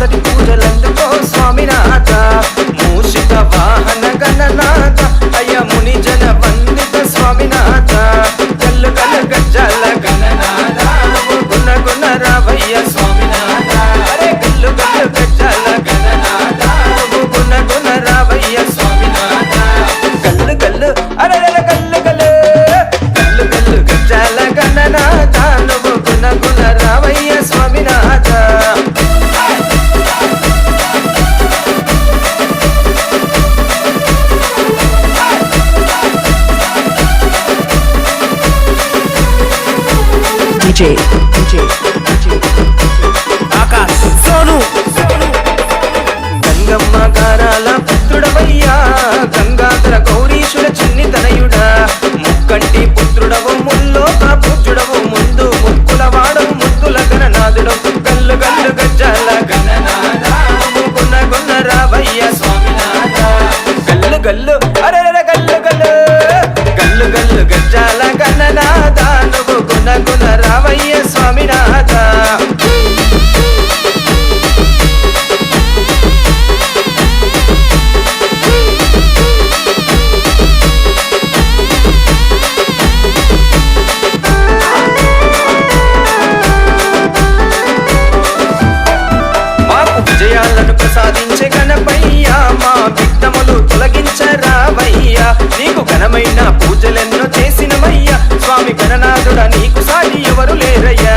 అందరి పూజలందుకో స్వామినాథ మూషిక వాహన గణనాథ. అయ ముని జన వందిత స్వామినాథ ఆకాశ్. సోను. గంగమ్మ గారాల పుత్రుడవయ్యా. గంగాధర గౌరీశుల చిన్ని తనయుడా ముక్కంటి పుత్రుడవు ముల్లోక పూజుడవు ముందు ముక్కుల వాడవు ముద్దుల గణనాథుడవు గల్లు గల్లు గజ్జాల గణనాథ. గున్న గున్న రావయ్య స్వామినాథ. గల్లు గల్లు అరెర గల్లు గల్లు. గల్లు గల్లు గజ్జాల స్వామినాథ. మాకు విజయాలను ప్రసాదించే గణపయ్యా మా విఘ్నములు తొలగించరావయ్యా నీకు ఘనమైన పూజలెన్నో చేసినమయ్యా. స్వామి గణనాథుడ నీకు సాటి ఎవరు లేరయ్యా.